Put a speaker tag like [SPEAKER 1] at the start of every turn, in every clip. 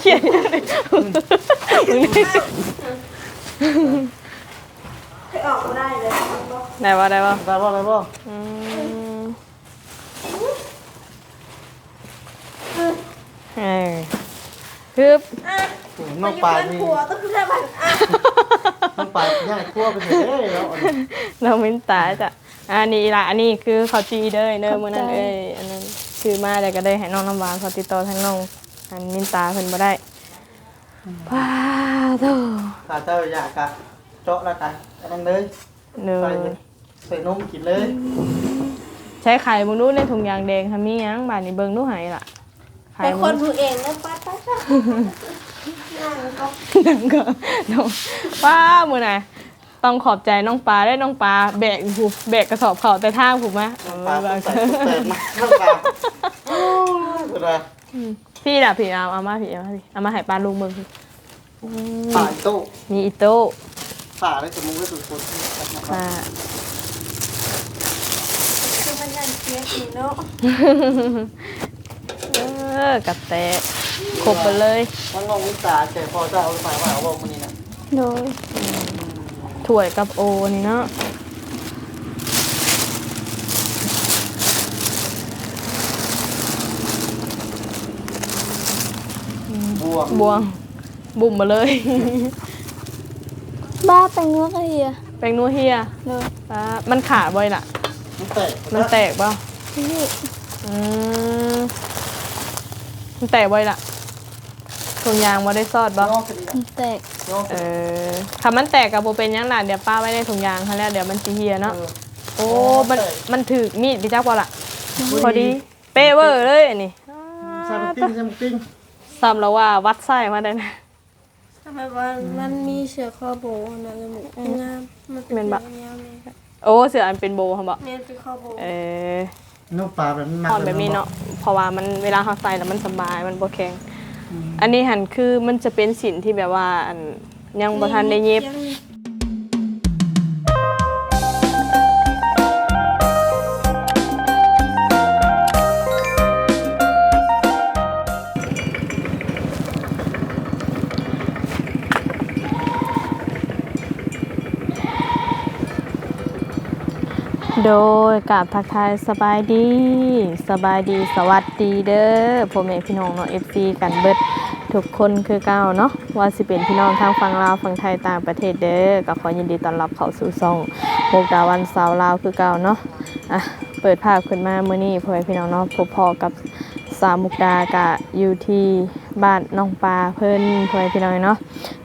[SPEAKER 1] เขียนอย่างนี้มึงนี่
[SPEAKER 2] ให้ออกมาได้เลยบอก
[SPEAKER 1] ได้ป่ะได้ป่ะ
[SPEAKER 3] ได้บ่ได้บ่
[SPEAKER 1] อืมเออฮึบ
[SPEAKER 2] อะ
[SPEAKER 3] น้องปลาย
[SPEAKER 2] มัน
[SPEAKER 3] นี่
[SPEAKER 2] ผัวต้องคือแค่บันอะ
[SPEAKER 3] น้องปลายย่างคั่วไปเถอะเอ้ยแล้วอันนี้
[SPEAKER 1] เรามินตาจ้ะอันนี้ละอันนี้คือเขาจีเด้อเด้อมื้อนั้นเอ้ยอันนั้นซื้อมาแต่ก็ได้ให้น้องน้ำหวานเขาติดต่อทางน้อง อันมินตาเพิ่นบ่ได้ว้าวโธ่
[SPEAKER 3] ถ้าเจ้าอยากกะเจาะแล้วกันอันนั้นเลย
[SPEAKER 1] เด้อ
[SPEAKER 3] ใส่ใส่นมกินเลย
[SPEAKER 1] ใช้ไข่มึงดูในถุงยางแดงทำมีหยังบาดนี้เบิ่งดูให้ล่ะไข่
[SPEAKER 2] เป็นค
[SPEAKER 1] มึ
[SPEAKER 2] น
[SPEAKER 1] ง
[SPEAKER 2] ผู้เองนะป้าป้าป้านั่งก็
[SPEAKER 1] นั่นก็น้องป้ามื้อน่ะต้องขอบใจน้องปลาได้น้องปลาแบกผูแบกกระสอบข้าวแต่ทางผูกมาเอ
[SPEAKER 3] น้อง
[SPEAKER 1] อ
[SPEAKER 3] ปลา
[SPEAKER 1] บาง
[SPEAKER 3] ใส่ตุ๊กแตกมาน้องปลาโอ้ยเป็นไร
[SPEAKER 1] พี่ล่ะพี่เอาเอามาพี่เอามาพี่เอามาให้ปลาลุงเบิ่งพี่อืม
[SPEAKER 3] ผ่าโต๊ะ
[SPEAKER 1] มีอิโต้
[SPEAKER 3] ผ่าได้สมุนไพรสุดคน
[SPEAKER 1] อ่า
[SPEAKER 2] คือมันนั่งเคี้ยวกินเนาะ
[SPEAKER 1] เออกับแตะครบไปเลย
[SPEAKER 3] มันงงวิตาเฉยพอจะเอาไปฝ่ายว่าเอาบอกมันนี่นะ
[SPEAKER 1] โดยถ้วยกับโอนี่เนาะ
[SPEAKER 3] วง
[SPEAKER 1] บวง บุ่มมาเลย
[SPEAKER 2] บ้าแต่งเนื้อก็เฮีย
[SPEAKER 1] แป้งนัวเฮีย
[SPEAKER 2] เลย
[SPEAKER 1] อ่ามันขาดบ่อยล่ะ
[SPEAKER 3] มันแตก
[SPEAKER 1] มันแตกป่ะ
[SPEAKER 2] นี่
[SPEAKER 1] อืมมันแตกบ่อยล่ะถุงยางมาได้ซอดบ่
[SPEAKER 3] นอกคดี
[SPEAKER 2] มันแตก
[SPEAKER 3] นอก
[SPEAKER 1] เออคำมันแตกกับโบเป็นหยังล่ะเดี๋ยวป้าไว้ในถุงยางเขาแล้วเดี๋ยวมันจีเฮียเนาะโอ้ มันมันถือมีดพี่จักบ่ล่ะ พอดี เป้เวอร์เลยอันนี้
[SPEAKER 3] ใส่หมกปิ้งใส่หมกปิ้ง
[SPEAKER 1] ซ้ำแล้วว่าวัดไส้มาได้นะ
[SPEAKER 2] ทำไมวันมันมีเสือคอโบนะเลยหมูงามมันเป็นแบบนี้เลย
[SPEAKER 1] โอ้เสืออันเป็นโบค่ะบอก
[SPEAKER 2] เนี่ยเป็นคอโบ
[SPEAKER 1] เออ
[SPEAKER 3] น้องปลาแบบนั้น
[SPEAKER 1] อ่อนแบบนี้เนาะเพราะว่ามันเวลาเขาใส่แล้วมันสบายมันบ่แข็ง อันนี้หันคือมันจะเป็นสินที่แบบว่าอันยังบ่ทันได้เย็บ โดยกับทักทายสบายดี สบายดีสวัสดีเด้อพ่อแม่พี่น้องเนาะ FC กันเบิดทุกคนคือเก้าเนาะว่าสิเป็นพี่น้องทางฝั่งลาวฝั่งไทยต่างประเทศเด้อก็ขอยินดีต้อนรับเข้าสู่ช่องโมกดาวันสาวลาวคือเก้าเนาะอะเปิดภาพขึ้นมาเมื้อนี้พ่อแม่พี่น้องเนาะพบพอกับสาวมุกดากะอยู่ที่บ้านน้องปลาเพิ่นพ่อแม่พี่น้องเนาะ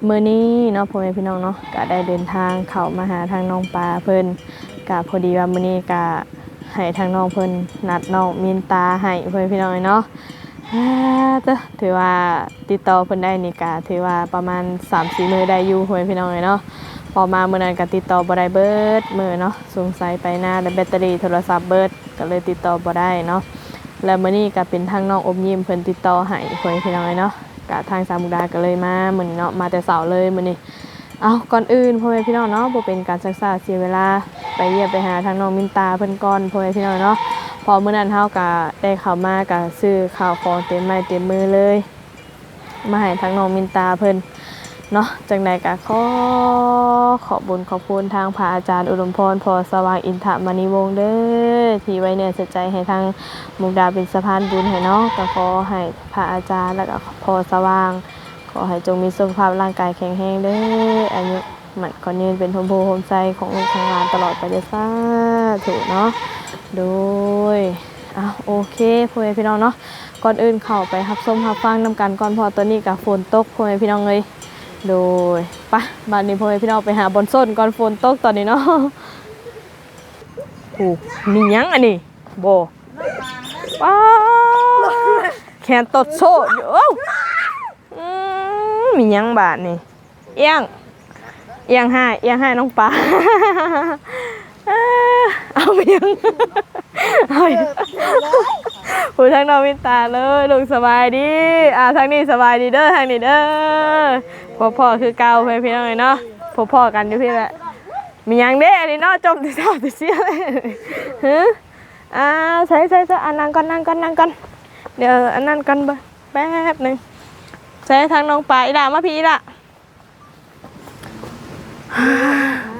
[SPEAKER 1] เมื้อนี้เนาะพ่อแม่พี่น้องเนาะก็ได้เดินทางเข้ามาหาทางน้องปลาเพิ่น กะพอดีว่ามื้อนี้กะให้ทางน้องเพิ่นนัดน้องมินตาให้เพิ่นพี่น้องเนาะอ่าเด้อถือว่าติดต่อเพิ่นได้นี่กะถือว่าประมาณ3-4มื้อได้อยู่เพิ่นพี่น้องเนาะพอมาเมื้อนั้นก็ติดต่อบ่ได้เบิดมือเนาะสงสัยไปหน้าแล้วแบตเตอรี่โทรศัพท์เบิดก็เลยติดต่อบ่ได้เนาะแล้วมื้อนี้ก็เป็นทางน้องอมยิ้มเพิ่นติดต่อให้เพิ่นพี่น้องเนาะกะทางสามุกดาก็เลยมามื้อนี้เนาะมาแต่เช้าเลยมื้อนี้ เอาก่อนอื่นพ่อแม่พี่น้องเนาะบ่เป็นการศึกษาเสียเวลาไปเยี่ยมไปหาทางน้องมินตาเพิ่นก่อนพ่อแม่พี่น้องเนาะพอมื้อนั้นเฮาก็ได้เข้ามาก็ซื้อข้าวของเต็มไม้เต็มมือเลย มาให้ทางน้องมินตาเพิ่นเนาะจังใดก็ขอขอบบุญขอบคุณทางพระอาจารย์อุดมพรพอสว่างอินทมณีวงศ์เด้อที่ไว้เนื้อเสียใจให้ทางมุกดาเป็นสะพานบุญให้เนาะก็ขอให้พระอาจารย์แล้วก็พอสว่าง อให้จงมีสุขภาพร่างกายแข็งแรงเด้ออายุหมันก่อนยืนเป็นพมโพโฮมใจของลูกของานตลอดไปเด้อซ่าถูกเนาะโดยอะโอเคพ่อแม่พี่น้องเนาะก่อนอื่นเข้าไปรับส้มรับฟังนำกันก่อนพอตอนนี้กับฝนตกพ่อแม่พี่น้องเลยโดยปะบานนี้พ่อแม่พี่น้องไปหาบนส้นก่อนฝนตกตอนนี้เนาะโอ้มียังอันนี้โบป้าแขนตดโซ่อยู่เอ้า มมีหยังบาทนี่เอียงเอียงให้เอียงให้น้องปลาเอ้อเอาไปยังเอาไปยังหูทางน้องวินตาเลยลูกสบายดีอ่าทางนี้สบายดีเด้อทางนี้เด้อพ่อพ่อคือเก่าเพื่อนพี่น้องเลยเนาะพ่อพ่อกันอยู่พี่แหละมีหยังเด้อันนี้เนาะจมติดเท้าติดเสียเลยฮะอ่าใส่ใส่ใส่อ่านั่งก่อนนั่งก่อนนั่งก่อนเดี๋ยวอันนั่นก่อนเบอร์แป๊บหนึง ใช้ทางน้องปลาอีหล่ามาพี่อีหล่ะ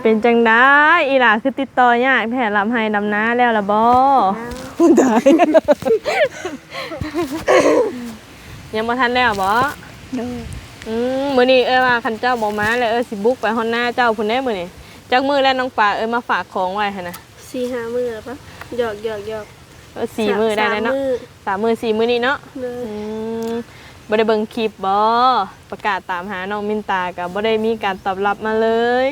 [SPEAKER 1] เป็นจังได้อีหล่าคือติดต่อยากแผ่ลำให้ดำน้าแล้วล่ะบ่ได้ยังบ่ทันแล้วบ่
[SPEAKER 2] โดย
[SPEAKER 1] อืมมื้อนี้เอ้ยว่าคันเจ้าบ่มาแล้วเอ้ยสิบุกไปฮอนหน้าเจ้าพุ่นได้มื้อนี้จักมื้อแล้วน้องปลาเอ้ยมาฝากของไว้หั่นน่ะ
[SPEAKER 2] สี่ห้ามือแล้วปะหยอกหยอกหยอก
[SPEAKER 1] เออสี่มื้อได้แล้วเนาะ
[SPEAKER 2] สามมื้อ
[SPEAKER 1] สามมื้อสี่มื้อนี้เนาะ
[SPEAKER 2] เลย
[SPEAKER 1] อืม บ่ได้เบิ่งคลิปบ่ประกาศตามหาน้องมินตากับบ่ได้มีการตอบรับมาเลย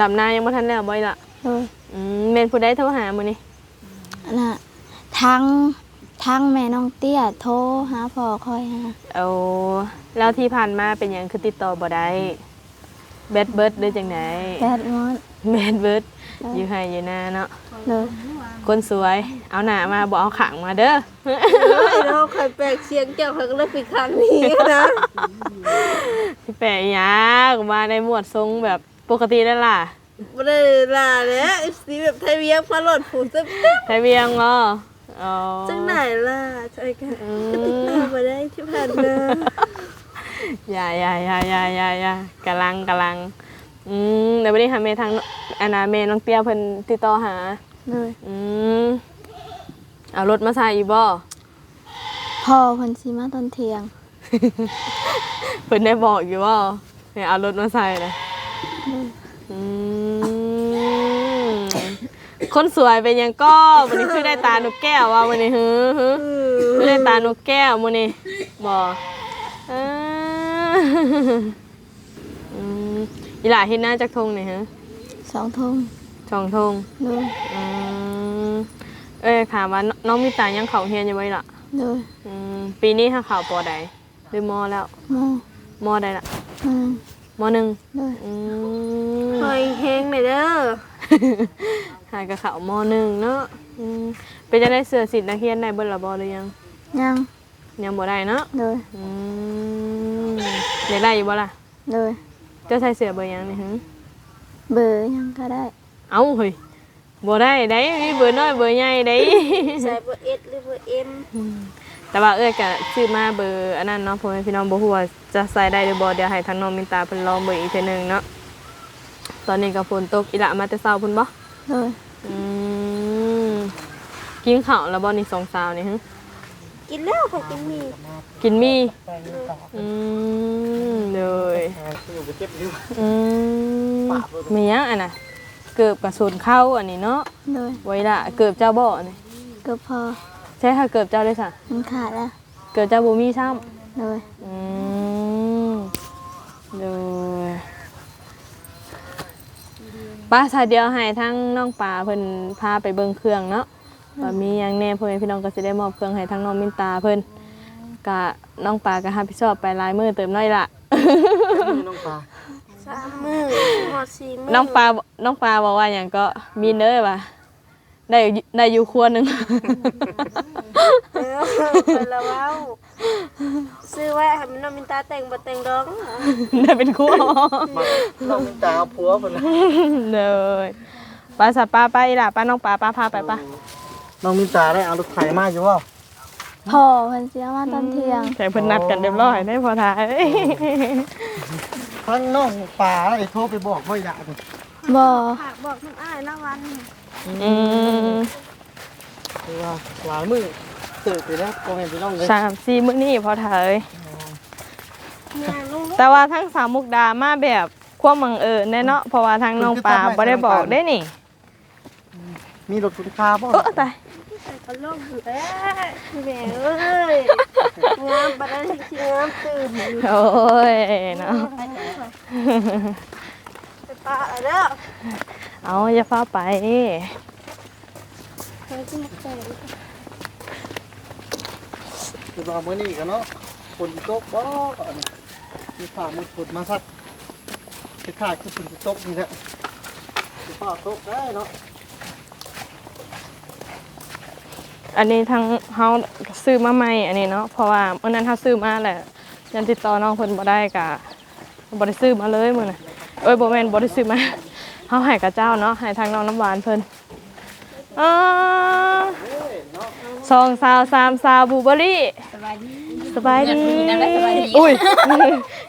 [SPEAKER 1] ดำนายังบ่ทันแล้วบ่อยล่ะ
[SPEAKER 4] โดย
[SPEAKER 1] อืมแม่นผู้ใดโทรหามื้อนี้
[SPEAKER 4] อันน่ะทั้งทั้งแม่น้องเตี้ยโทรหาพ่อคอยหา
[SPEAKER 1] เอาแล้วที่ผ่านมาเป็นหยังคือติดต่อบ่ได้แบดเบิดหรือจังได
[SPEAKER 4] แปดมด
[SPEAKER 1] แบดเบิด อยู่ให้อยู่หน้าเนาะ
[SPEAKER 4] โดย
[SPEAKER 1] คนสวย เอาหน้ามาบ่เอาขังมาเด้อ
[SPEAKER 2] เราเคยแปลกเสียงเจ้าเขาก็เลยปิดครั้งนี้นะ
[SPEAKER 1] พี่แปะยากมาในหมวดทรงแบบปกติแล้วล่ะ
[SPEAKER 2] ไม่ได้ลาแล้วสีแบบไทยเวียงพาหลอดผูจะ
[SPEAKER 1] ไทยเวียงเหรออ๋อ
[SPEAKER 2] จังไหนล่ะใช่กัน
[SPEAKER 1] อื
[SPEAKER 2] ก็ติด
[SPEAKER 1] ม
[SPEAKER 2] ตามมาได้ที่ผ่านมา
[SPEAKER 1] อย่าอย่าอย่าอย่าอย่าอย่ากำลังกำลัง อืมเดี๋ยววันนี้หาเมทางอนาเมน้องเตี้ยเพิ่นติดต่อหา
[SPEAKER 4] โดย
[SPEAKER 1] อืมเอารถมาใส่อีบ่
[SPEAKER 4] พ่อเพิ่นสิมาตอนเที่ยง
[SPEAKER 1] เพิ่นได้บอกอยู่บ่ให้เอารถมาใส่เลยอืมคนสวยเป็นหยังก็วันนี้คือได้ตานกแก้วว่าวันนี้ฮือฮือคือได้ตานกแก้วมื้อนี้บ่เอออืม อีหล่าเฮ็ดหน้าจักทงนี่ฮะ
[SPEAKER 4] สองทุ่ม
[SPEAKER 1] สองทง
[SPEAKER 4] โดย
[SPEAKER 1] อืมเอ้ยถามว่าน้น้องมีตายังเข้าเรียนอยู่ไว้ล่ะ
[SPEAKER 4] โดย
[SPEAKER 1] อืมปีนี้ถ้าเข้าปอใดหรือมอแล้ว
[SPEAKER 4] หมอ
[SPEAKER 1] มอใดล่ะ
[SPEAKER 4] อืม
[SPEAKER 1] มอหนึ่ง
[SPEAKER 4] โดย
[SPEAKER 1] อืม
[SPEAKER 2] คอยแห้งหน่อยเด้อ
[SPEAKER 1] หายกับเข้ามอหนึ่งเนาะอืมเป็นจะได้เสื้อสิทธิ์นักเรียนได้เบิ่นละบ่หรือยัง
[SPEAKER 4] ยัง
[SPEAKER 1] ยังบ่ได้เนาะ
[SPEAKER 4] โดย
[SPEAKER 1] อืมได้ได้อยู่บ่ล่ะ
[SPEAKER 4] โดย
[SPEAKER 1] เจ้าใส่เสื้อเบอร์หยังนี่ฮะ
[SPEAKER 4] เบอร์ยังก็ได้
[SPEAKER 1] เอ้าเฮ้ยบ่ได้ได้มีเบอร์น้อยเบอร์ใหญ่ได้
[SPEAKER 2] ใส่เบอร์เอสหรือเบอร์เอ็ม
[SPEAKER 1] แต่ว่าเอ้ยก็ซื้อมาเบอร์อันนั้นเนาะพ่อแม่พี่น้องบ่ฮู้ว่าจะใส่ได้หรือบ่เดี๋ยวให้ทางน้องมินตาเพิ่นลองเบอร์อีกเทื่อหนึงเนาะตอนนี้ก็ฝนตกอีหละมาแต่เช้าพุ่นบ่
[SPEAKER 4] โดย
[SPEAKER 1] อืมกินข้าวแล้วบ่นี่สองสาวนี่ฮะ
[SPEAKER 2] กินแล้วเขากินหมี
[SPEAKER 1] กินมีอืมเลย
[SPEAKER 3] คือไปเก็บนิ้ว
[SPEAKER 1] อืมมีหยังอันน่ะเกือบกับสูนเข้าอันนี้เนาะ
[SPEAKER 4] โดย
[SPEAKER 1] ไว้ละเกือบเจ้าบ่อันนี้
[SPEAKER 4] ก็พอ
[SPEAKER 1] ใช่ค่ะเกือบเจ้าเลยค่ะ
[SPEAKER 4] มันขาดแล้ว
[SPEAKER 1] เกิดจากบูมีซ้
[SPEAKER 4] โดยำ
[SPEAKER 1] อืมดูป้าสายเดียวให้ทั้งน้องปลาเพิ่นพาไปเบิ่งเครื่องเนาะ ว่ามีหยังแน่พ่อแม่พี่น้องก็สิได้มอบเครื่องให้ทั้งน้องมินตาเพิ่นกะน้องปลาก็รับผิดชอบไปหลายมือเติมน้อยละ
[SPEAKER 3] น้องปลา
[SPEAKER 2] สามมือหอดสี่มือ
[SPEAKER 1] น้องปลาน้องปลาบอกว่าหยังก็มีเด้อว่าได้อยู่ได้อยู่ครัวหนึง
[SPEAKER 2] เออไปแล้วเว้าซื้อไว้ให้มันน้องมินตาแต่งบ่แต่งดอก
[SPEAKER 1] ได้เป็นครัว
[SPEAKER 3] มาน้องมินตาเอาผัวเพิ่นนะ
[SPEAKER 1] เลยป้าสัตว์ป้าไปล่ะป้าน้องปลาป้าพาไปป้า
[SPEAKER 3] น้องมินตาได้เอารถไถมาอยู่บ่
[SPEAKER 4] พ่อเพิ่นสิมาตอนเที่ยง
[SPEAKER 1] แต่เพิ่นนัดกันเรียบร้อยได้พอท้าย
[SPEAKER 3] ทั้งน้องปลาไอ้โทรไปบอกบ่อยากนี่
[SPEAKER 4] บ่
[SPEAKER 2] ฝากบอกน้องอ้ายละวัน
[SPEAKER 1] อืม
[SPEAKER 3] คือว่าหลายมื้อตื่นไปแล้วพ่อแม่พี่น้องเลย
[SPEAKER 1] สามสี่มื้อนี้พอท้าย
[SPEAKER 2] งานลุง
[SPEAKER 1] แต่ว่าทั้งสามมุกดามาแบบความบังเอิญแน่เนาะเพราะว่าทางน้องปลาบ่ได้บอกได้นี่
[SPEAKER 3] มีรถคุณค่าบ่
[SPEAKER 1] เออตาย
[SPEAKER 2] ก็ล่มแล้วแม่เอ้ยงามปานนั้นสิงามตื่น
[SPEAKER 1] โอ้ยเนาะ
[SPEAKER 2] ไปปะแล้ว
[SPEAKER 1] เอาอย่าฟ้าไป
[SPEAKER 2] เฮ้ยที่มาแต่ง
[SPEAKER 3] คือว่ามื้อนี้กันเนาะฝนตกบ่ก็อันนี้มีฟ้ามีฝนมาซัดคล้ายๆคือฝนตกนี่แหละสิฟ้าตกได้เนาะ
[SPEAKER 1] อันนี้ทางเฮาซื้อมาใหม่อันนี้เนาะเพราะว่าเมื่อนั้นเฮาซื้อมาแหละยันติดต่อน้องเพิ่นบ่ได้กะบ่ได้ซื้อมาเลยมื้อน่ะเอ้ยบ่แม่นบ่ได้ซื้อมาเฮาให้กับเจ้าเนาะให้ทางน้องน้ำหวานเพิ่นอ่าสองสาวสามสาวบลูเบอร์รี่
[SPEAKER 4] สบาย
[SPEAKER 1] สบายดี
[SPEAKER 5] นั่นแหละสบายดี
[SPEAKER 1] อุ้ย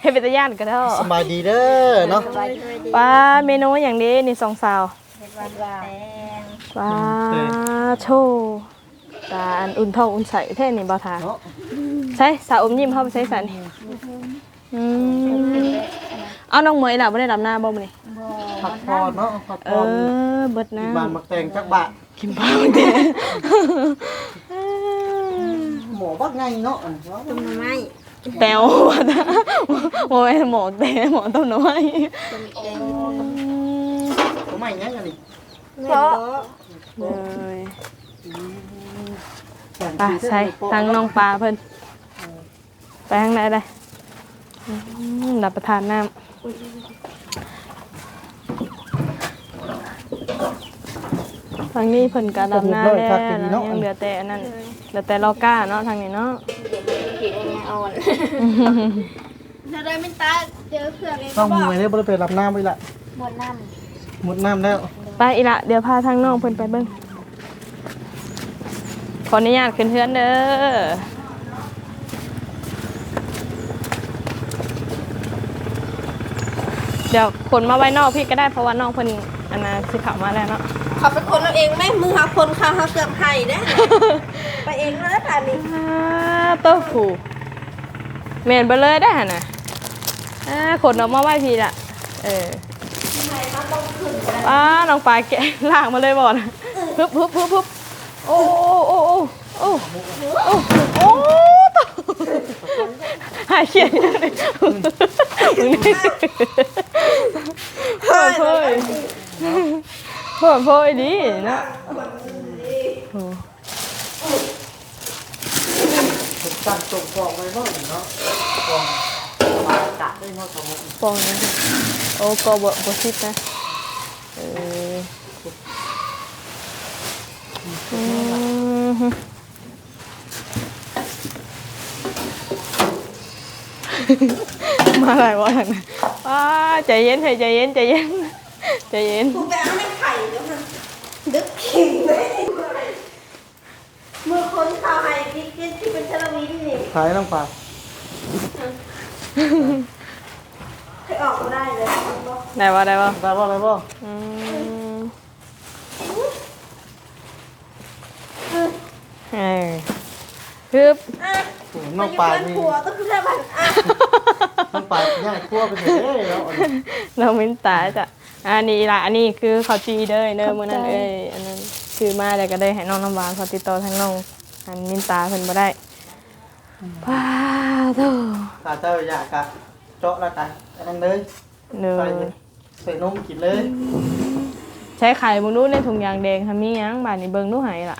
[SPEAKER 1] ให้เป็นตาย่านก็ได้
[SPEAKER 3] สบายดีเด้อเนาะ
[SPEAKER 1] ป้าเมนูอย่างนี้นี่สองสาว
[SPEAKER 5] วันว่า
[SPEAKER 1] ป้าโชว์ ตาอันอุ่นท้องอุ่นใสแท้นี่บ่ทา
[SPEAKER 3] เนาะ
[SPEAKER 1] ใช่สาวอมยิ้มเข้าไปใช้สันนี่อืมเอาน้องเหมยล่ะบ่ได้รับหน้าบ่มื้อนี้
[SPEAKER 3] พักผ่อนเนาะพัก
[SPEAKER 1] เอ
[SPEAKER 3] ผ่อน
[SPEAKER 1] อเบิด
[SPEAKER 3] กิ
[SPEAKER 1] น้
[SPEAKER 3] นบานมักแตงจักบะำ
[SPEAKER 1] กินบ้าวเด้
[SPEAKER 3] หมอบักไงเนาะอันเนาะ
[SPEAKER 2] ต้มไม้
[SPEAKER 1] แตวว่านะโอ้ยหมอแต่หมอต้นน้อย
[SPEAKER 2] ต้มแกง
[SPEAKER 3] ทำไมยังอันนี้
[SPEAKER 2] เพราะ
[SPEAKER 1] เลย
[SPEAKER 3] แกง
[SPEAKER 1] ไป่ะ
[SPEAKER 3] ขี้เส้น
[SPEAKER 1] ใช่
[SPEAKER 3] โป๊ะ
[SPEAKER 1] ทางน้องปลาเพิ่นไปทางไหนได้อืมรับประทานน้ำทางนี้เพิ่นก็รับหน้าแล้วแล้วยังเหลือแต่อันนั้นเหลือแต่ลอก้าเนาะทางนี้เนาะ
[SPEAKER 2] ขีดยังไงอ่อนถ้าได้ไม่ตาเจอเพื่อนเลย
[SPEAKER 3] ต้องมือได้บ่ได้ไปรับน้ำไว้ละ
[SPEAKER 2] หมดน้
[SPEAKER 3] หมดน้ำแล้ว
[SPEAKER 1] ไปอีละเดี๋ยวพาทางน้องเพิ่นไปเบิ่ง ขออนุญาตขึ้นเฮือนเด้อเดี๋ยวคนมาไว้นอกพี่ก็ได้เพราะว่าน้องเพิ่นอันนั้นสิเขับมาแล้วเนาะำ
[SPEAKER 2] เขาเป็นคนเราเองไหมมือหาคนเขาเขาเกือบไห้นะไปเองแล้วผ่านนี่
[SPEAKER 1] อ่าเต้าหู้เมนไปเลยได้หั่นน่ะอ่าขนออกมาไว้พี่ละเออป้าน้องปลาแกะลากมาเลยบ่นะฮึบฮึบฮึบฮึบโอ้โอ้โอ้ โอ้โอ้โอ้ตหายเขียนเลยมึงนี่เพิ่มเพิ่มเพิ่มเพิ่มดีนะ
[SPEAKER 3] ตั้งตรงฟองไว้บ่เนาะฟองปลาตักได้เนาะสมมติ
[SPEAKER 1] ปองนะโอ้ก็บบ่คิดนะเออ มฮึมาอะไรวะทางนั้นอ้าใจเย็นให้ใจเย็นใจเย็นใจเย็น
[SPEAKER 2] กูไปเอาไม่ไข่เดี๋ยวมันดึกขิงเลยมือคนเขาไห้ที่ที่เป็นเทเลวินนี่
[SPEAKER 3] ขายน้ำปลา
[SPEAKER 2] เคยออกมาได้เลย
[SPEAKER 1] ได้ปะได้ปะ
[SPEAKER 3] ได้บ่ได้บ่
[SPEAKER 1] อืมเออฮึบ
[SPEAKER 2] อะ
[SPEAKER 3] โอ้
[SPEAKER 2] มา
[SPEAKER 3] น้อง
[SPEAKER 2] อยู่
[SPEAKER 3] ปลา
[SPEAKER 2] บ้าน
[SPEAKER 3] นี่
[SPEAKER 2] ผัวต้องคือแค่บ้าน อะ
[SPEAKER 3] น้องปลาย่างคั่วไปเถอะเด้อเนาะอันนี้
[SPEAKER 1] เรามินตาจ้ะอันนี้ละอันนี้คือเขาวจีเด้อเด้อมื้อนั้นเอ้ยอันนั้นคือมาแล้วก็ได้ให้น้องน้ำหวานเขาติดต่อทางน้องอันมินตาเพิ่นบ่ได้ป้าโต
[SPEAKER 3] ถ้าเจ้าอยากกะเจาะแล้วกันอันนั้นเลย
[SPEAKER 1] เด้อ
[SPEAKER 3] ใส่ใส่นมกินเลย
[SPEAKER 1] ใช้ไข่มึงดูในถุงยางแดงทำมีหยังบาดนี้เบิ่งดูให้ล่ะ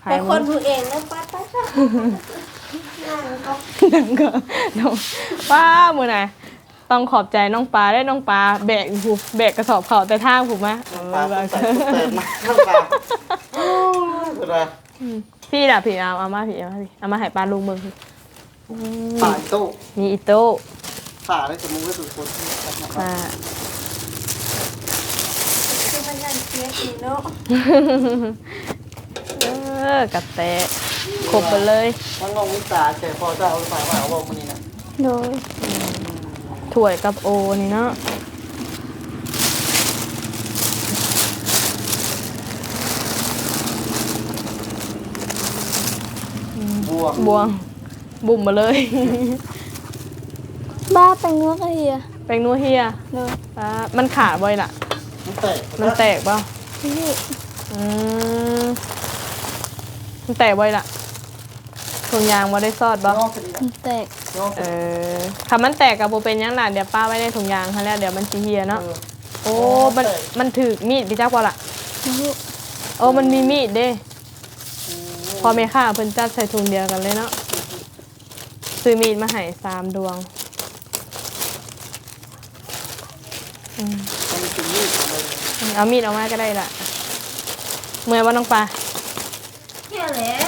[SPEAKER 1] ไข่
[SPEAKER 2] เป็นค
[SPEAKER 1] มึ
[SPEAKER 2] น
[SPEAKER 1] ง
[SPEAKER 2] ผูเองนะป้าป้าป้า นั่งก็
[SPEAKER 1] นั่นก็น้องป้ามื้อน่ะต้องขอบใจน้องปลาได้น้องปลาแบกผูแบกกระสอบข้าวแต่ทางผูกมาเอ
[SPEAKER 3] ปลา
[SPEAKER 1] อ
[SPEAKER 3] ใส่ตุ๊กเติมมาน้องปลาโอ้ยเวลา
[SPEAKER 1] พี่ล่ะพี่เอาเอามาพี่เอามาพี่เอามาให้ปลาลุงเบิ่งพี่อืม
[SPEAKER 3] ปลาโต๊ะ
[SPEAKER 1] มีอิโต้
[SPEAKER 3] ปลาได้สมมุติว่าสุดคนนะครับ
[SPEAKER 1] ปลา
[SPEAKER 2] คือมันยังเสียอีเนาะ
[SPEAKER 1] เออกับแตะ ครบไปเลย
[SPEAKER 3] มันงงวิสาแต่พอจะเอาไปว่าเอาบอกมันนี่นะ
[SPEAKER 4] โดย
[SPEAKER 1] ถ้วยกับโอนี่เนาะ
[SPEAKER 3] บวก
[SPEAKER 1] บวงบุ่มมาเลย
[SPEAKER 4] บ้าแปลงนัวกะเฮีย
[SPEAKER 1] แป้งนัวเฮีย
[SPEAKER 4] โดย
[SPEAKER 1] ปลามันขาดบ่อยล่ะ
[SPEAKER 3] มันแตก
[SPEAKER 1] มันแตกเปล่า
[SPEAKER 4] นี่
[SPEAKER 1] อืมมันแตกบ่อยล่ะ ถุงยางบ่ได้ซอดบ่
[SPEAKER 3] นอกคดี
[SPEAKER 4] มันแตก
[SPEAKER 3] นอก
[SPEAKER 1] เออถ้ามันแตกกับโบเป็นหยังล่ะเดี๋ยวป้าไว้ในถุงยางค่ะแล้วเดี๋ยวมันจีเฮียเนาะโอ้ มันมันถือมีดพี่จักว่าล่ะ
[SPEAKER 4] ลูก
[SPEAKER 1] โอ้มันมีมีดเด้ พอเมค่าเพิ่นจัดใส่ถุงเดียวกันเลยเนาะ ซื้อมีดมาให้สามดวงอืม
[SPEAKER 3] มันเป็นมีดเลย
[SPEAKER 1] เอามีดออกมาก็ได้ล่ะ เมื่อยว่าน้องปลา
[SPEAKER 2] แค่แหละ
[SPEAKER 1] เออ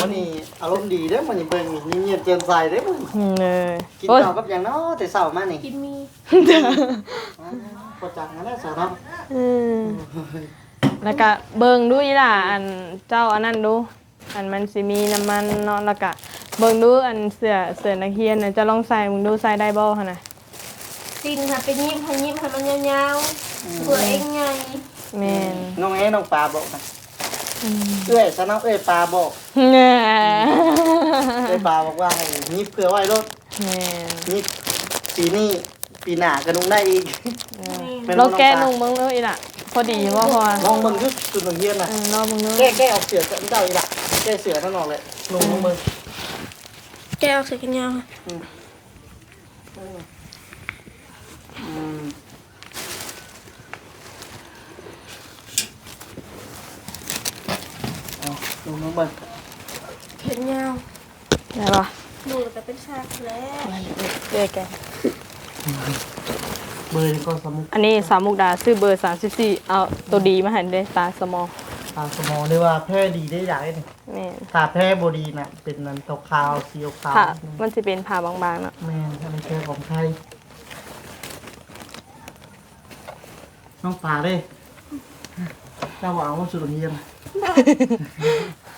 [SPEAKER 3] มันนี่อารมณ์ดีเด้อมันนี่เบิ่งนี่เงียบเจียมใสเด้อมัน
[SPEAKER 1] อืมเลย
[SPEAKER 3] กิน
[SPEAKER 1] โอ้ย
[SPEAKER 3] ข้าวกับอย่างเนาะแต่เช้ามานี่
[SPEAKER 2] กินมี
[SPEAKER 3] อ่าพอจังงั้นแหละสาวเนาะ
[SPEAKER 1] อืมแล้วก็เบิ่งดูอีหล่ะอันเจ้าอันนั้นดู อันมันสิมีน้ำมันเนาะแล้วก็เบิ่งดูอันเสื้อเสื้อนักเรียนน่ะจะลองใส่มึงดูใส่ได้บ่หั่นน่ะ
[SPEAKER 2] ตีนค่ะไปยิบให้ยิบให้มันยาวๆเพื่อเองไง
[SPEAKER 1] แม่น
[SPEAKER 3] น้องเอ้น้องปลาบอกนะเอ้ยซะน้องเอ้ยปลาบอก
[SPEAKER 1] แม่
[SPEAKER 3] เอ้ยปลาบอกว่าให้ยิบเผื่อไว้รถ
[SPEAKER 1] แม่น
[SPEAKER 3] ยิบปีนี้ปีหน้าก็นุ่งได้อีกม่น
[SPEAKER 1] เรา
[SPEAKER 3] บ่
[SPEAKER 1] แก้
[SPEAKER 3] องปลา
[SPEAKER 1] นุ่งมึงดูอีหล่ะ พอดีบ่พอ
[SPEAKER 3] น้องมึงยุดจุดหนึ่งเฮียนน่ะ
[SPEAKER 1] เออรอมึงดู
[SPEAKER 3] แก้แก้ออกเสือเจ้าอีกละแก้เสือทั้งนอกเลยนุ่งน้องมึง
[SPEAKER 2] แก้วใส่กันยาว
[SPEAKER 3] อืม เอานุ่งน้องมึง
[SPEAKER 2] เข็นยาว
[SPEAKER 1] ได้บ่
[SPEAKER 2] ดูแต่เป็นฉากแล้ว
[SPEAKER 1] เด้แก
[SPEAKER 3] เบอร์นี่ก็สมุก
[SPEAKER 1] อันนี้สามมุกดาซื้อเบอร์34เอาตัวดีมาให้เด้ตาสมอง
[SPEAKER 3] ตาสมองได้ว่าแพร่ดีได้หลายนี่
[SPEAKER 1] แม่น
[SPEAKER 3] ตาแพร่บดีน่ะ เป็นนันตกขาวสีขาว
[SPEAKER 1] ผ้ามันสิเป็นผ้าบางๆเนาะ
[SPEAKER 3] แม่นถ้าเป็นแพร่ของไทยน้องปลาเด้ เจ้าหวังว่าสุดเฮียน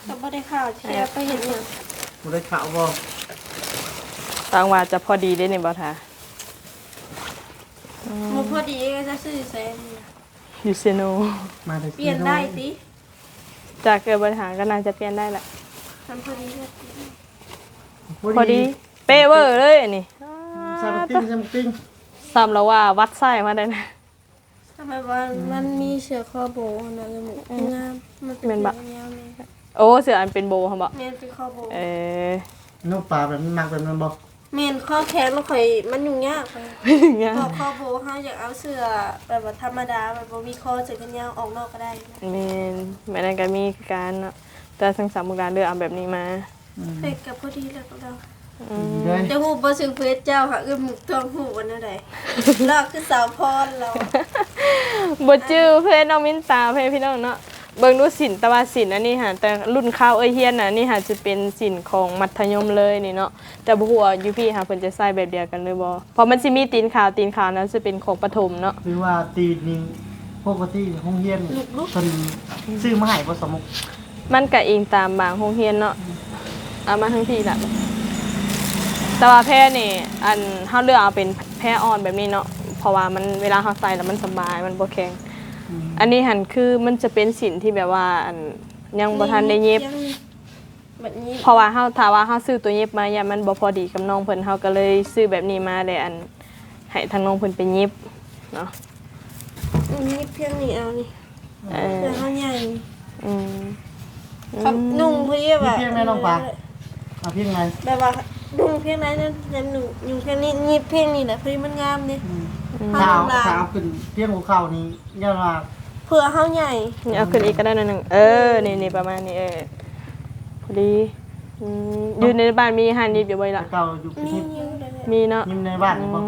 [SPEAKER 2] ก็ไม่ได้ข่าวเชียร์ไปเห็นอย่าง
[SPEAKER 3] บ่ได้ข่าวบ่
[SPEAKER 1] ตางว่าจะพอดีได้นี่บ่ทา
[SPEAKER 2] มันพอดีก็จะซื้อแซน
[SPEAKER 1] ยูเซโน
[SPEAKER 3] มาแต่
[SPEAKER 2] เปลี่ยนได้สิ
[SPEAKER 1] จากเกิดปัญหาก็น่าจะเปลี่ยนได้แหละ
[SPEAKER 2] ทำพอดีก็
[SPEAKER 1] พอดี เป๊ะเวอร์เลยอันนี้
[SPEAKER 3] ซาบติ้งซาบติ้ง
[SPEAKER 1] ซ้ำแล้วว่าวัดไส้มาได้นะ
[SPEAKER 2] ทำไมว่ามันมีเสือคอโบนะจมูกงามมันเป็นแบบยาวเลย
[SPEAKER 1] โอ้เสืออันเป็นโบเขาบอก
[SPEAKER 2] เมนเป็นคอโบ
[SPEAKER 1] เออ
[SPEAKER 3] น้องปลาแบบนั้นมักแบบนั้นบ่
[SPEAKER 2] เมนข้อแขนมันข่อยมันยุ่งยากไป
[SPEAKER 1] ไม่ถึงยัง
[SPEAKER 2] พอคอโบห้าอยากเอาเสือแบบว่าธรรมดาแบบว่ามีคอเจอกันยาวออกนอกก็ได้นะ
[SPEAKER 1] เมนแม่นั่นก็มีการเนาะแต่สังสามมุกดาเลือกเอาแบบนี้มา
[SPEAKER 2] เด็กกับพอดีแล้วก็เรา
[SPEAKER 3] ดีเลย
[SPEAKER 2] จะหูบ่ซื้อเฟซเจ้าค่ะคือหมึกทองหูวันนั้นใดลอกคือสาวพรเรา
[SPEAKER 1] บทจื้อเพื่อนน้องมินตาเพื่อนพี่น้องเนาะเบิ่งดูสินแตะว่าสินอันนี้ฮะแต่รุ่นข้าวเอ้ยเฮียนน่ะนี่ฮะจะเป็นสินของมัธยมเลยนี่เนาะแต่บ่ฮู้ว่าอยู่พี่ฮะเพิ่นจะใส่แบบเดียวกันหรือบ่เพราะมันสิมีตีนขาวตีนขาวนั้นจะเป็นของประถมเนาะ
[SPEAKER 3] คือว่าตีนนี่ปกติห้องเฮียนนี่เพิ่นซื้อมาให้บ่สมุก
[SPEAKER 1] มันก็อิงตามบางโรงเรียนเนาะเอามาทั้งที่ละ แต่ว่าแพรนี่อันเฮาเลือกเอาเป็นแพรอ่อนแบบนี้เนาะเพราะว่ามันเวลาเฮาใส่แล้วมันสบายมันบ่แข็งอันนี้หันคือมันจะเป็นสินที่แบบว่าอันยังบ่ทันได้เย็บ
[SPEAKER 2] แบบนี้
[SPEAKER 1] เพราะว่าเฮาถ้าว่าเฮาซื้อตัวเย็บมาอย่ามันบ่พอดีกับน้องเพิ่นเฮาก็เลยซื้อแบบนี้มาเลยอันให้ทางน้องเพิ่นไปเย็บเนาะ
[SPEAKER 2] อันนี้เพียงนี่เอานี่
[SPEAKER 1] เออ
[SPEAKER 2] เสื้อเขาใหญ่
[SPEAKER 1] อืม
[SPEAKER 2] ครับนุ่งเพื่อแบบ
[SPEAKER 3] เพียงไหนน้องปลาเอาเพียงไหน
[SPEAKER 2] แบบว่า นุ่งเพียงไหนนั่นยันหนุ่งอยู่เพียงนี้นีบเพียงนี่แหละเพื่อมันงามนี่
[SPEAKER 3] ขาวขาวขึ้นเพียงหัวเข่านี้ย่าว่า
[SPEAKER 2] เพื่อเขาใหญ่
[SPEAKER 1] นี่เอาขึ้นอีกก็ได้หน่อยหนึงเออนี่นี่ประมาณนี้เออพอดีอืมอยู่ในบ้านมีอาหารยิบอยู่บ่ล่ะ
[SPEAKER 3] เก่าอยู่
[SPEAKER 2] มี
[SPEAKER 3] ที่
[SPEAKER 2] อยู่เลย
[SPEAKER 1] มีเนาะ
[SPEAKER 3] ยิ้มในบ้าน
[SPEAKER 1] อื
[SPEAKER 3] นี่บ่
[SPEAKER 1] ม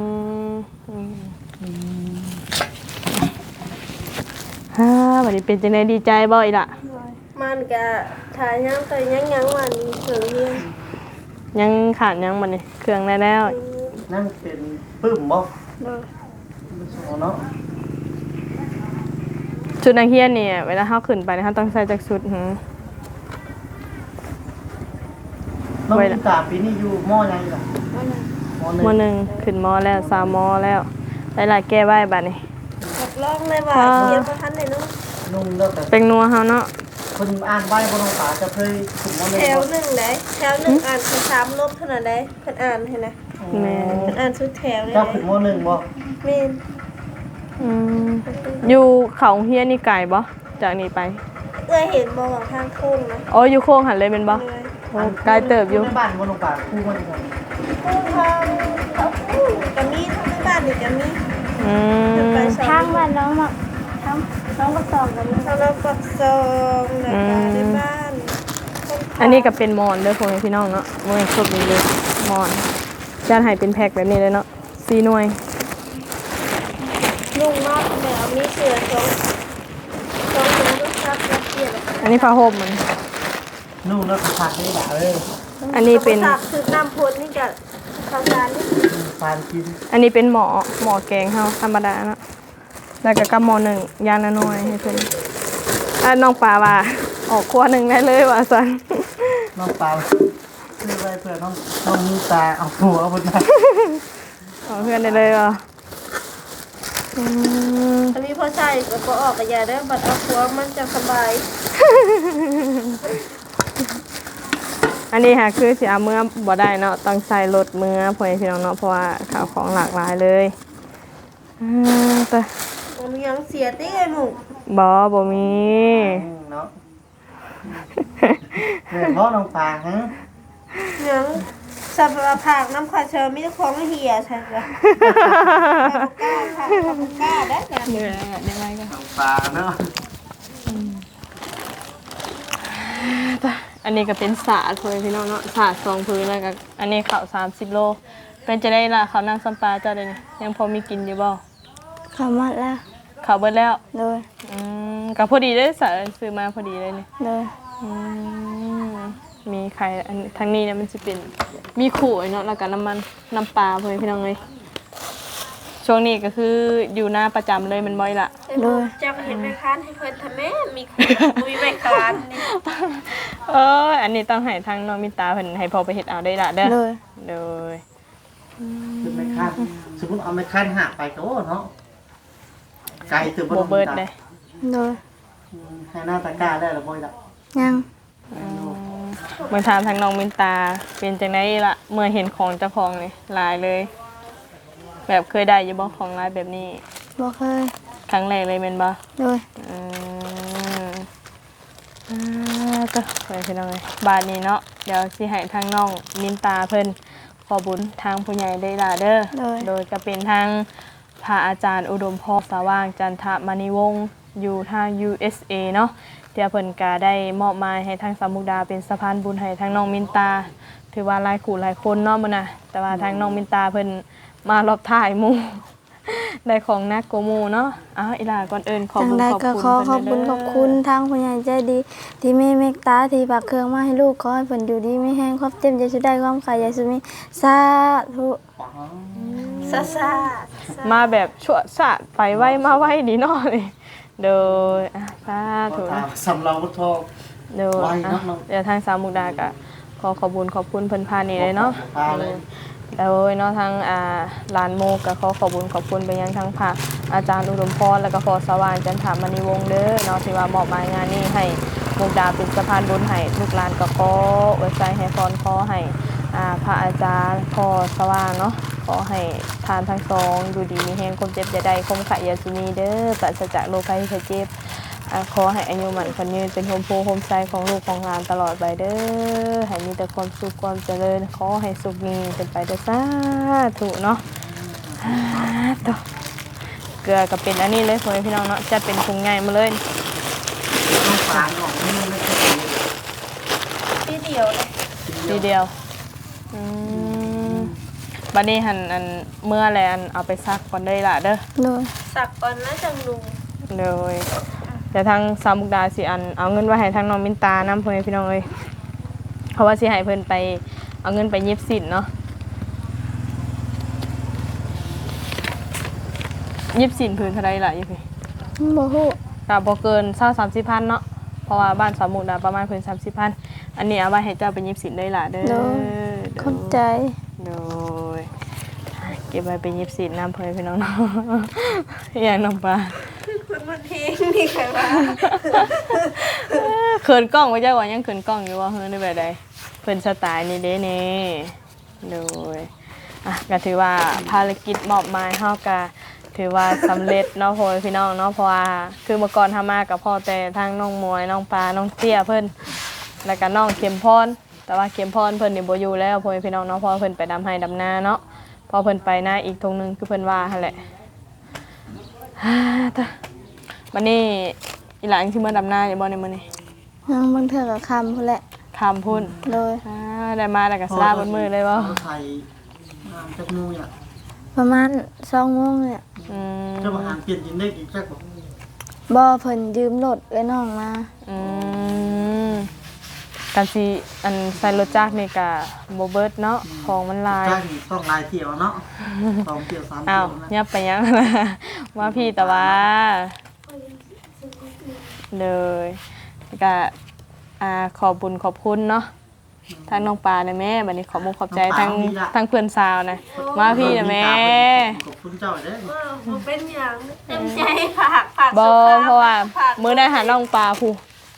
[SPEAKER 1] อืมฮ่าวันนี้เป็นจังไดดีใจบ่อีล่ะ
[SPEAKER 2] มันกะถ่ายยังแต่ยังยังวันเสือเรียน
[SPEAKER 1] ยังขาดยังบัดนี้เครื่องได้แล้ว
[SPEAKER 3] นั่นเป็นปึ้มบ่
[SPEAKER 2] เนาะ
[SPEAKER 3] เนาะ
[SPEAKER 1] ชุดนักเรียนเนี่ยเวลาเฮาขึ้นไปเนี่ยเฮาต้องใส่จักชุดหือ
[SPEAKER 3] น้องมินตาปีนี้อยู่มอยังอยู่ล่ะมอหนึ่ง
[SPEAKER 1] มหนึ่งขึ้นมแล้วสามมแล้วหลายๆแก้ไว้บัดนี้
[SPEAKER 2] ตกลองเลยว่าเรียนประทันเลยเนาะ
[SPEAKER 3] นุ่งแล้วแต่
[SPEAKER 1] เป็นนัวเฮาเนาะ
[SPEAKER 3] คนอ่านใบบ่น้องปลาจะเคยถึงมอหนึ่
[SPEAKER 2] แถ
[SPEAKER 3] ง
[SPEAKER 2] ว
[SPEAKER 3] บ่
[SPEAKER 2] หนึ่งเลยแถวหนึ่งอ่านคือสามลบขนาดใดเพิ่นอ่านเห็นไหม
[SPEAKER 1] แม่
[SPEAKER 2] เพิ่นอ่านสุดแถวเลย
[SPEAKER 3] เจ้าถึงมอหนึ่งบ่
[SPEAKER 2] เมน
[SPEAKER 1] อืมอยู่เขาเฮียนนี่ไกลบ่จากนี้ไป
[SPEAKER 2] เอื้อเห็นมองทางโค้งนะ
[SPEAKER 1] อ๋ออยู่โค้งหันเลยแม่นบ่
[SPEAKER 2] เลย
[SPEAKER 1] โอ้ไกลเติบอยู่
[SPEAKER 3] ในบ้านบ่น้องปลาคู่มันกัน
[SPEAKER 2] คู่ทางเขาคู่จะมีทั้งในบ้านนี่จะมี
[SPEAKER 1] อืม
[SPEAKER 2] ไปสอ
[SPEAKER 4] ทาง
[SPEAKER 2] ง
[SPEAKER 4] บ้านน้องอะทาง น้องก็สองกันนี่
[SPEAKER 2] ทางเราปักซองแล้วก็ในบ้าน
[SPEAKER 1] อันนี้ก็เป็นมอนเด้อพ่อแม่พี่น้องเนาะบ่แม่นครบนี้เลยมอนจานให้เป็นแพ็คแบบนี้เลยเนาะ4หน่วย
[SPEAKER 2] นุ่งมากแมวมีเสือสองสองตัวลูกชักแล้วเปลี่ยน
[SPEAKER 1] อันนี้ผ้าห่มมัน
[SPEAKER 3] นุ่งแล้วก็ผัดได้ด่าเลย
[SPEAKER 1] อันนี้เป็น
[SPEAKER 2] สับคือน้ำพุนนี่กับข้าวสารนี่
[SPEAKER 3] ฟานกิน
[SPEAKER 1] อันนี้เป็นหมอหมอแกงเฮาธรรมดาเนาะ แล้วก็กับหมอหนึ่งยางละหน่อยให้เพิ่นอะน้องปลาว่าออกครัวหนึ่งได้เลยว่าสัน
[SPEAKER 3] น้องเปล่าซื้อไว้เพื่อน้องน้องมีตาเอาหัวบนหน้า
[SPEAKER 1] ออกเพื่อนได้เลยเหรออืม
[SPEAKER 2] ถ้ามีพอใส่ก็บ่ออกก็อย่าเด้อบัดเอาหัวมันจะสบาย
[SPEAKER 1] อันนี้ค่ะคือสิเอาเมื่อบ่ได้เนาะต้องใส่รถเมื่อพ่อแม่พี่น้องเนาะเพราะว่าข่าวของหลากหลายเลยอืมแต่
[SPEAKER 2] บ่มีหยังเสียติไอ้หมู
[SPEAKER 1] บ่บ่มี
[SPEAKER 3] อืมเนาะเรื่องพ่อน้องปลาฮะ
[SPEAKER 2] หยังสับปะรดผักน้ำขาเชอมีแต่ของเหี่ยใช่จ้ะกล้าค่ะกล้าได้จ้ะ
[SPEAKER 1] เหนื่อยได้ไหมกัน
[SPEAKER 3] น้องปลาเนาะ
[SPEAKER 1] อันนี้ก็เป็นสาดพ่อแม่พี่น้องเนาะสาดสองพื้นแล้วก็อันนี้ข้าว30โล เป็นจะได้ล่ะข้าวนั่งซ้ำปลาเจ้าได้นี่ยังพอมีกินอยู่บ่
[SPEAKER 4] เข้ามาแล้ว
[SPEAKER 1] ข้าวเบิดแล้ว
[SPEAKER 4] โดย
[SPEAKER 1] อืมก็พอดีได้สาซื้อมาพอดีเลยนี่
[SPEAKER 4] โดย
[SPEAKER 1] อืมมีไข่อันทางนี้เนี่ยมันจะเป็นมีขู่ไอ้เนาะแล้วก็น้ำมันน้ำปลาพ่อแม่พี่น้องเลยช่วงนี้ก็คืออยู่หน้าประจำเลยมันบ่อยละ
[SPEAKER 4] โดย
[SPEAKER 2] เจ้าก็เห็นแม่ค้านให้เพิ่นทำแม่มีมีแม่ค้านนี่
[SPEAKER 1] เอออันนี้ต้องให้ทางน้องมินตาเพิ่นให้พอไปเฮ็ดเอาได้ละเด้อ
[SPEAKER 4] โดย
[SPEAKER 1] โดย
[SPEAKER 3] คือไม่คันสมมติเอาไม่คันหักไปก็โอ้เนาะ ไกลถึง
[SPEAKER 1] โบเบิร์ดเลย
[SPEAKER 4] โดย
[SPEAKER 3] ให้หน้าตะกร้าได้แล้วบ่อยละ
[SPEAKER 4] ยัง
[SPEAKER 1] เมื่อถามทางน้องมินตา เป็นจังไดล่ะเมื่อเห็นของเจ้าของนี่หลายเลย แบบเคยได้อยู่บ่ของหลายแบบนี้
[SPEAKER 4] บ่เคย
[SPEAKER 1] ครั้งแรกเลยแม่นบ่
[SPEAKER 4] โดย
[SPEAKER 1] อืมอ่าก็ไปพี่น้องเลยบาทนี้เนาะเดี๋ยวสิให้ทางน้องมินตาเพิ่นขอบุญทางผู้ใหญ่ได้ล่ะเด้อ
[SPEAKER 4] โดย
[SPEAKER 1] โดยก็เป็นทาง พระอาจารย์อุดมพรสว่างจันทมณีวงศ์อยู่ทาง USA เนาะเดี๋ยวเพิ่นก็ได้มอบหมายให้ทางสามมุกดาเป็นสะพานบุญให้ทางน้องมินตา ถือว่าหลายคู่หลายคนเนาะมื้อน่ะแต่ว่าทางน้องมินตาเพิ่นมารอบถ่ายหมู่ ได้ของนักกว่าหมู่เนาะอ้าวอีหล่าก่อนอื่นขอบ
[SPEAKER 4] จัง
[SPEAKER 1] คุณ
[SPEAKER 4] ใด
[SPEAKER 1] ขอบ
[SPEAKER 4] ก็
[SPEAKER 1] คุณ
[SPEAKER 4] ขอขอบ
[SPEAKER 1] เพิ่
[SPEAKER 4] คุ
[SPEAKER 1] น
[SPEAKER 4] ณ
[SPEAKER 1] เด้
[SPEAKER 4] ขอบคุณทางผู้ใหญ่ใจดี ที่มีเมตตาที่ฝากเครื่องมาให้ลูกขอให้เพิ่นอยู่ดีไม่แห้งครอบเต็มใจสุดได้ความขายใหญ่สุดมีสาธุ
[SPEAKER 2] ซาซา
[SPEAKER 1] มาแบบชั่วสาดไปไวมาไวดีเนาะนี่โดยอะสาธุ
[SPEAKER 3] ตามสำเราพุทโธ
[SPEAKER 1] เดี๋ยว
[SPEAKER 3] ไว้
[SPEAKER 1] อะ
[SPEAKER 3] เนาะน้อง
[SPEAKER 1] เดี๋ยวทางสามมุกดาก็ขอขอบคุญขอบคุณเพิ่นพานี่เลยเนาะ
[SPEAKER 3] พาเลย
[SPEAKER 1] แล้วเนาะทางอ่าลานโมกก็ขอขอบคุญขอบคุณไปยังทางพระอาจารย์อุดมพรแล้วก็พอสว่างจันทามณีวงศ์เด้อเนาะที่ว่ามอบหมายงานนี้ให้มุกดาเป็นสะพานบุญให้ลูกหลานก็ขอไว้ใจให้พรขอให้อ่าพระอาจารย์พอสว่างเนาะข อให้ทานทั้งสองอยู่ดีมีแฮงคมเจ็บอย่าได้คมขะอย่าสุนีเด้อปราศจากโรคภัยไข้เจ็บขอให้อายุหมันคนยืนเป็นโฮมโพโฮมไซของลูกของหลานตลอดไปเด้อให้มีแต่ความสุขความเจริญ ขอให้สุขนี้เป็นไปเด้อสาธุเนาะสาธุเกลือก็เป็นอันนี้เลยพ่อแม่พี่น้องเนาะจะเป็นพุงใหญ่มาเลย
[SPEAKER 2] ที่เดียวเลย
[SPEAKER 1] ทีเดียวอืม บัดนี้หันอันเมื่อแลอันเอาไปซักก่อนได้ล่ะเด้อ
[SPEAKER 4] โดย
[SPEAKER 2] สักก่อนนะจังลุง
[SPEAKER 1] เลยเดี๋ยวทางสามมุกดาสิอันเอาเงินไว้ให้ทางน้องมินตานำพ่อแม่พี่น้องเอ้ยเพราะว่าสิให้เพิ่นไปเอาเงินไปเย็บสินเนาะเย็บสินพื้นเท่าไรล่ะยี่พี่
[SPEAKER 4] บ่ฮู้
[SPEAKER 1] ก็บ่เกินเศร้าสามสิบพันเนาะเพราะว่าบ้านสามมุกดาประมาณพื้นสามสิบพันอันนี้เอาไว้ให้เจ้าไปเย็บสินเลยล่ะเด้อ
[SPEAKER 4] โดยขอบใจ
[SPEAKER 1] โดยเก็บไว้ไปเย็บสินน้ำเพื่อนพี่น้องเนาะอย่างน้องปลา
[SPEAKER 2] คนมันเพลงนี่ใครว่า
[SPEAKER 1] เขินกล้องไว้จ้าว่ายังเขินกล้องอยู่ว่าเฮ้ยในแบบใดเพิ่นสไตล์นี่เด้เน่โดยอะก็ถือว่าภารกิจมอบหมายเฮาก็ถือว่าสำเร็จเนาะพ่อแม่พี่น้องเนาะเพราะว่าคือเมื่อก่อนทามากับพ่อแต่ทางน้องมวยน้องปลาน้องเตี้ยเพิ่นแล้วก็น้องเข็มพร แต่ว่าเข็มพรเพิ่นนี่บ่อยู่แล้วพ่อแม่พี่น้องเนาะเพราะว่าเพิ่นไปดำไห้ดำนาเนาะพอเพิ่นไปหน้าอีกตรงนึงคือเพิ่นว่าหั่นแหละฮ่าตะวันนี้อีหลานที่เมื่อดำนาอยู่บ่ในมื้อนี้
[SPEAKER 4] ยังบางเทื่อก็คำพุ่นแหละ
[SPEAKER 1] คำพุ่น
[SPEAKER 4] โดย
[SPEAKER 1] อ่าได้มาแล้วก็สลาบนมือเลยบ่
[SPEAKER 3] ไทยงานจักนูเนี่ย
[SPEAKER 4] ประมาณ2โมงเนี่ย
[SPEAKER 1] อืม
[SPEAKER 3] จะมาอ่านเปลี่ยนยินได้อีกจักบ่
[SPEAKER 4] บ่เพิ่นยืมรถเอ้ยน้องมา
[SPEAKER 1] อืม กันสิอันใส่รถจักรนี่ก็บ่เบิดเนาะของมันหลาย
[SPEAKER 3] จ้างต้องลายเที่ยวเนาะสองเที่ยวสาม
[SPEAKER 1] อ้า
[SPEAKER 3] เที่ยววนะ
[SPEAKER 1] ยับไปยังนะว่าพี่แต่ว่าเลยก็อ่าขอบบุญขอบคุณเนาะทางน้องปลานะแม่บัดนี้ขอมุกขอบใจทางทางเพื่อนสาวนะมาพี่นะแม่
[SPEAKER 3] ขอบคุณเจ้าเด้อ
[SPEAKER 2] เออบ่เป็นหยังเต็มใจฝากฝาก
[SPEAKER 1] บอ
[SPEAKER 2] สุขภพ
[SPEAKER 1] เพราะว่า
[SPEAKER 2] ฝก
[SPEAKER 1] มื้อได้หาน้องปลาผู้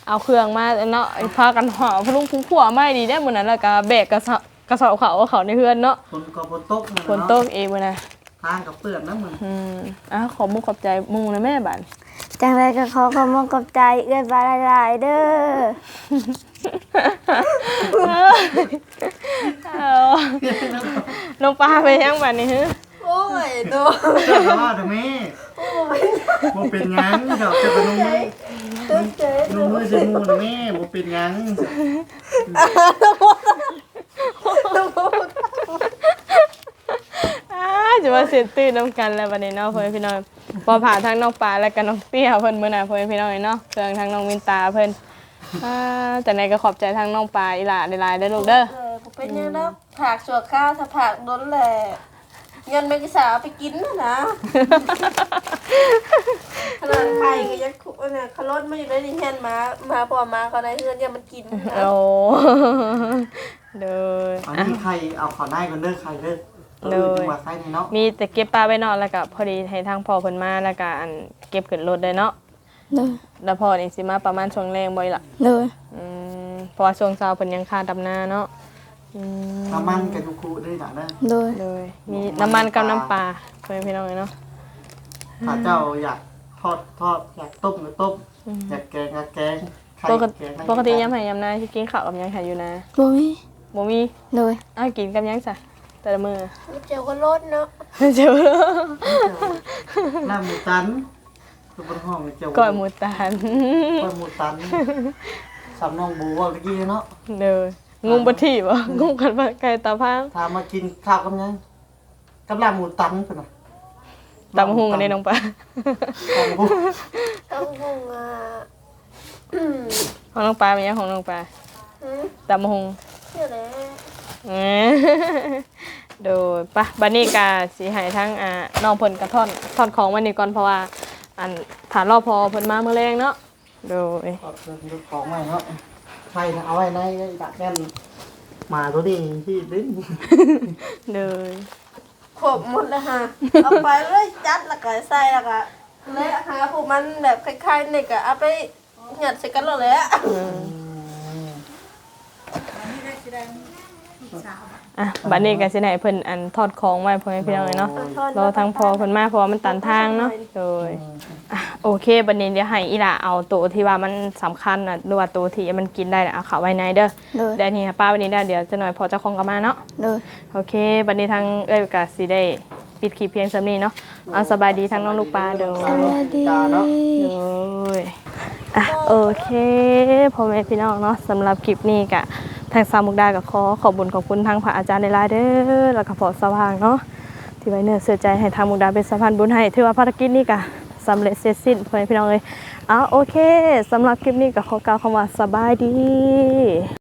[SPEAKER 1] เอาเครื่องมาเนาะไอ้พากันห่อพลุงพุงผัวไม่ดีได้อมื้อนั้นแล้วก็แบกกระสอบกระสอบเขาเอาเขาในเฮือนเนาะ
[SPEAKER 3] ฝนก็ฝนตกะ
[SPEAKER 1] ฝนตกเองมื้อนะ
[SPEAKER 3] ทางกับเปื้อนนะมึง
[SPEAKER 1] อืมอะขอมุกขอบใจหมู่นะแม่บัด
[SPEAKER 4] จังไรก็ขอขอบคุณขอบใจเอื้อยบาหลายๆเด้อ
[SPEAKER 1] เอาน้องปลาไปยังบัดนี้ฮึ
[SPEAKER 2] โอ้ยโด
[SPEAKER 3] เจ้าว่าเด้อแม่บ่เป็นหยังดอกจะเป็นนุ่มมือ
[SPEAKER 2] ตึ๊ดเจ๊
[SPEAKER 3] นุ่มมือจะมูนะแม่บ่เป็นหยัง
[SPEAKER 1] อ้าจะมาเสียตื่นน้ำกันแล้วบัดนี้เนาะพ่อแม่พี่น้องพอผ่าทางน้องปลาแล้วก็น้องเตี้ยเพิ่นมื้อน่ะพ่อแม่พี่น้องเนาะเครื่องทางน้องวินตาเพิ่นอ่าแต่ไหนก็ขอบใจทางน้องปลาอีหล่าหลายๆเด้อลูกเด้อ
[SPEAKER 2] เออบ่เป็นหยังแล้วผักชั่วข้าวถ้าผักล้นแหละ เงินไม่กี่สาวเอาไปกินนะนะขนาดไข่ก็ยังคุเนี่ยขลดมาอยู่ในนี่เฮียนมามาพอมาก็ได้เฮือนยังมันกินนะ
[SPEAKER 1] โอ้เด้อ
[SPEAKER 3] อันนี้ใครเอาขอได้กันเด้อใครเด้อ
[SPEAKER 1] เลย
[SPEAKER 3] จังหวัดใครนี่เนาะ
[SPEAKER 1] มีแต่เก็บปลาไว้เนาะแล้วก็พอดีให้ทางพ่อเพิ่นมาแล้วก็อันเก็บขึ้นรถได้เนาะ
[SPEAKER 4] เด้อ
[SPEAKER 1] แล้วพ่อนี่สิมาประมาณช่วงแรงบ่อยล่ะ
[SPEAKER 4] เด้อ
[SPEAKER 1] อืมเพราะว่าช่วงเช้าเพิ่นยังคาดำนาเนาะอืม
[SPEAKER 3] น้ำมันกับทุกคูด้วยจ้ะเด้อ
[SPEAKER 4] เด้อ
[SPEAKER 1] เลยมีน้ำมันกับน้ำปลาเพื่อนพี่น้องเลยเนาะ
[SPEAKER 3] ถ้าเจ้าอยากทอดทอดอยากต้มก็ต้มอยากแกงก็แกงไข่
[SPEAKER 1] ปกติ
[SPEAKER 3] แงได้
[SPEAKER 1] ปกติยำไห้ยำนาสิกินข้าวกับหยังไห้อยู่นะ
[SPEAKER 4] บ่มี
[SPEAKER 1] บ่มี
[SPEAKER 4] เด้อ
[SPEAKER 1] อ้าวกินกับหยังซะแต่ละมื้อ
[SPEAKER 2] เจียวก็ลดเนาะ
[SPEAKER 1] เจ้า
[SPEAKER 3] ลาบหมูตันคือบนห้องเจ้า
[SPEAKER 1] ก้อยหมูตาล
[SPEAKER 3] ก้อยหมูตันสำน้องบูว่าเมื่อกี้เนาะ
[SPEAKER 1] เด้อ งูบ่ที่บ่งูกันบ่ไก่ตาพาง
[SPEAKER 3] ถามมากินข้าวกันยังกับลาบหมูตันเพิ่นน่ะ
[SPEAKER 1] ตำหุงนี่น้องปลา
[SPEAKER 3] ลาบหมู
[SPEAKER 2] ต้องหุงอะอืม
[SPEAKER 1] ของน้องปลาเป็นหยังของน้องปลา
[SPEAKER 2] อืม
[SPEAKER 1] ตำหุง
[SPEAKER 2] เดี๋ยวแหละ
[SPEAKER 1] เอ้ยโดยปะบัดนี้ก็สิให้ทั้งอ่าน้องเพิ่นกระท่อนท่อนของวันนี้ก่อนเพราะว่าอันฐานรอพอเพิ่นมามื้อแรงเนาะโดย
[SPEAKER 3] เอาเรื่องดูของใหม่เนาะ ใช่นะเอาไว้ในดักแน่นหมาตัวนี้ที่ลิ้น
[SPEAKER 1] เลย
[SPEAKER 2] ขบหมดเลยฮะเอาไปเลยจัดแล้วก็ใส่แล้วก็เลยหาพวกมันแบบคล้ายๆนี่ก็เอาไปหยัดใส่กันแล้วแหละ
[SPEAKER 1] อ่ะบัดนี้ก็สิให้เพิ่นอันทอดของไว้พ่อแม่พี่น้องเลยเนาะรอทั้งพอเพิ่นมาเพราะว่ามันตันทางเนาะโดยอะโอเคบัดนี้เดี๋ยวให้อีหล่าเอาตัวที่ว่ามันสำคัญน่ะหรือว่าตัวที่มันกินได้น่ะเอาเข้าไว้ในเด้อ
[SPEAKER 4] เด้อ
[SPEAKER 1] เดี๋ยวนี้ป้าวันนี้ได้เดี๋ยวจะหน่อยพอเจ้าของก็มาเนาะ
[SPEAKER 4] เด้อ
[SPEAKER 1] โอเค บัดนี้ทางเอ้ยก็สิได้ปิดคลิปเพียงสำนี้เนาะเอาสบายดีทั้งน้องลูกปลาเด้อ
[SPEAKER 4] สวัสดี
[SPEAKER 1] โอ้ยอะโอเคพ่อแม่พี่น้องเนาะสำหรับคลิปนี้กะ ทางสามมุกดากับขอขอบคุญขอบคุณทางพระอาจารย์ในไลน์เด้อแล้วก็พอสว่างเนาะที่ไว้เนื้อเสียใจให้ทางมุกดาเป็นสะพานบุญให้ถือว่าภารกิจนี้กะสำเร็จเสร็จสิ้นพ่อแม่พี่น้องเลยเอาโอเคสำหรับคลิปนี้ก็ขอกล่าวคำว่าสบายดี